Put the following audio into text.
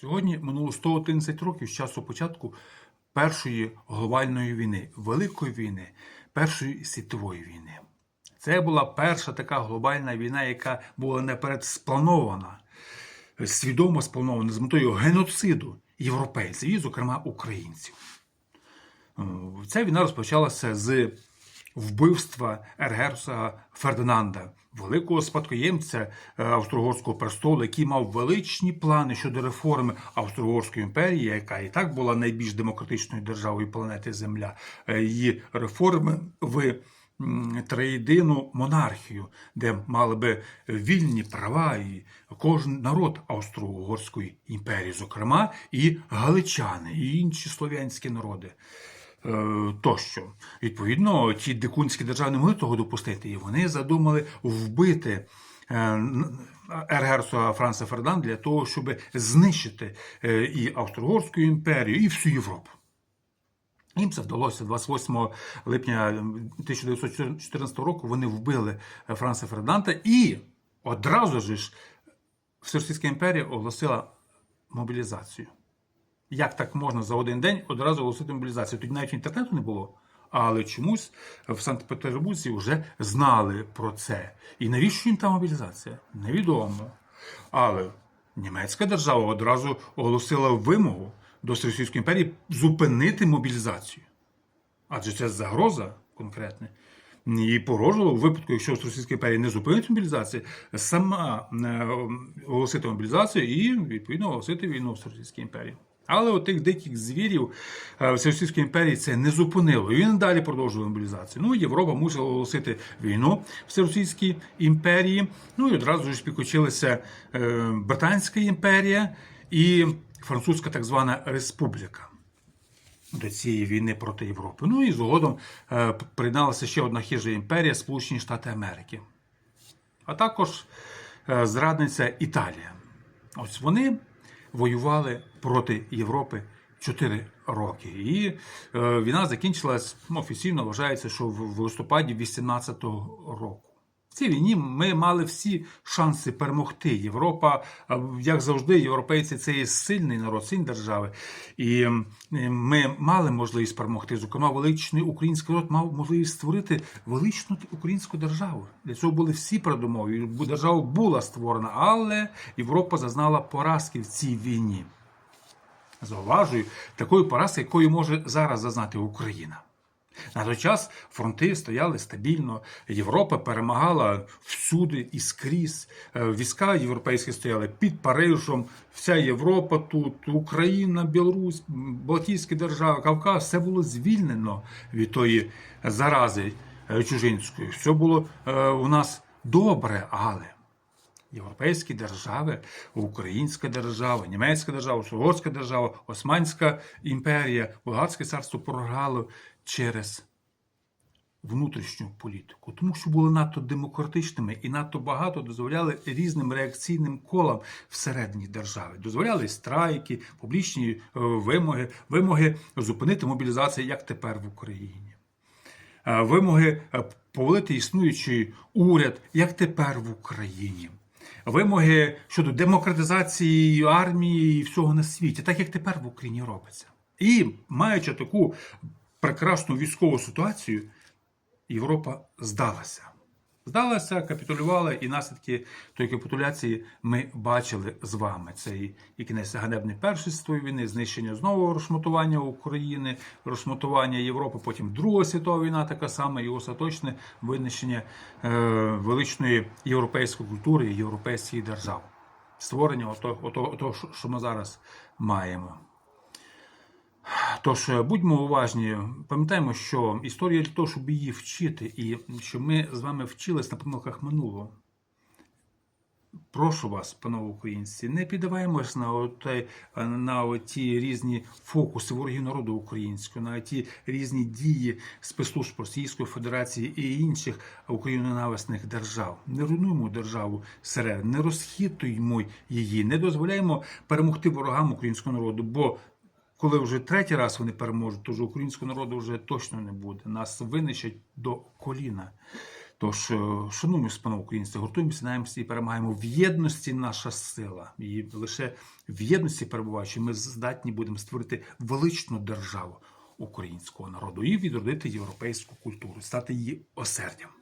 Сьогодні минуло 111 років з часу початку Першої глобальної війни, Великої війни, Першої світової війни. Це була перша така глобальна війна, яка була наперед спланована, свідомо спланована з метою геноциду європейців і, зокрема, українців. Е, Ця війна розпочалася з вбивства Ергерса Фердинанда, великого спадкоємця е, Австро-Угорського престолу, який мав величні плани щодо реформи Австро-Угорської імперії, яка і так була найбільш демократичною державою планети Земля. Е, Її реформи в триєдину монархію, де мали би вільні права і кожен народ Австро-Угорської імперії, зокрема і галичани, і інші слов'янські народи. Е, Тощо, відповідно, ті дикунські держави не могли того допустити, і вони задумали вбити е, ергерцога Франца Фердинанда для того, щоб знищити е, і Австро-Угорську імперію, і всю Європу. Їм це вдалося 28 липня 1914 року. Вони вбили Франца Фердинанда і одразу ж Всеросійська імперія оголосила мобілізацію. Як так можна за один день одразу оголосити мобілізацію? Тоді навіть інтернету не було. Але чомусь в Санкт-Петербурзі вже знали про це. І навіщо їм та мобілізація? Невідомо. Але німецька держава одразу оголосила вимогу до Російської імперії зупинити мобілізацію. Адже це загроза конкретна. І погрожувало в випадку, якщо Російська імперія не зупинить мобілізацію, сама е, оголосити мобілізацію і відповідно оголосити війну в Російській імперії. Але тих диких звірів е, Всеросійської імперії це не зупинило. І він далі продовжував мобілізацію. Ну, Європа мусила оголосити війну в Всеросійській імперії. Ну і одразу ж підключилася е, Британська імперія і Французька так звана Республіка до цієї війни проти Європи. Ну і згодом е, приєдналася ще одна хижа імперія Сполучені Штати Америки, а також зрадниця Італія. Ось вони воювали проти Європи 4 роки. І е, війна закінчилась ну, офіційно, вважається, що в листопаді 18-го року. Цій війні ми мали всі шанси перемогти. Європа, е, як завжди, європейці це є сильний народ, сильні держави. І е, ми мали можливість перемогти. Зокрема, величний український народ мав можливість створити величну українську державу. Для цього були всі передумови. Держава була створена, але Європа зазнала поразки в цій війні. Зауважую, такої поразки, якої може зараз зазнати Україна. На той час фронти стояли стабільно, Європа перемагала всюди і скрізь. Е, Війська європейські стояли під Парижем, вся Європа тут, Україна, Білорусь, Балтійські держави, Кавказ, все було звільнено від тої зарази е, чужинської. Все було е, у нас добре, але європейські держави, Українська держава, Німецька держава, Угорська держава, Османська імперія, Болгарське царство програло через внутрішню політику, тому що були надто демократичними і надто багато дозволяли різним реакційним колам всередині держави. Дозволяли страйки, публічні е, вимоги, вимоги зупинити мобілізацію, як тепер в Україні. Е, Вимоги е, повалити існуючий уряд, як тепер в Україні. Вимоги щодо демократизації армії і всього на світі, так як тепер в Україні робиться. І маючи таку прекрасну військову ситуацію, Європа здалася. Здалася, капітулювала, і наслідки тої капітуляції ми бачили з вами. Це і, і кінець ганебної першої війни, знищення знову розшматування України, розшматування Європи, потім Друга світова війна, така сама, і остаточне винищення е, величної європейської культури і європейських держав. Створення що- що ми зараз маємо. Тож е, будьмо уважні, пам'ятаємо, що історія для того, щоб її вчити, і що ми з вами вчились на помилках минулого. Прошу вас, панове українці, не піддаваємось на, оте, на ті різні фокуси ворогів народу українського, на ті різні дії спецслужб Російської Федерації і інших україноненависних держав. Не руйнуємо державу серед, не розхитуємо її, не дозволяємо перемогти ворогам українського народу. бо коли вже третій раз вони переможуть, то вже українського народу вже точно не буде. Нас винищать до коліна. Тож, е, шануємо спано українці, гуртуємося, наємося і перемагаємо. В єдності наша сила. І лише в єдності перебуваючи, ми здатні будемо створити величну державу українського народу і відродити європейську культуру, стати її осердям.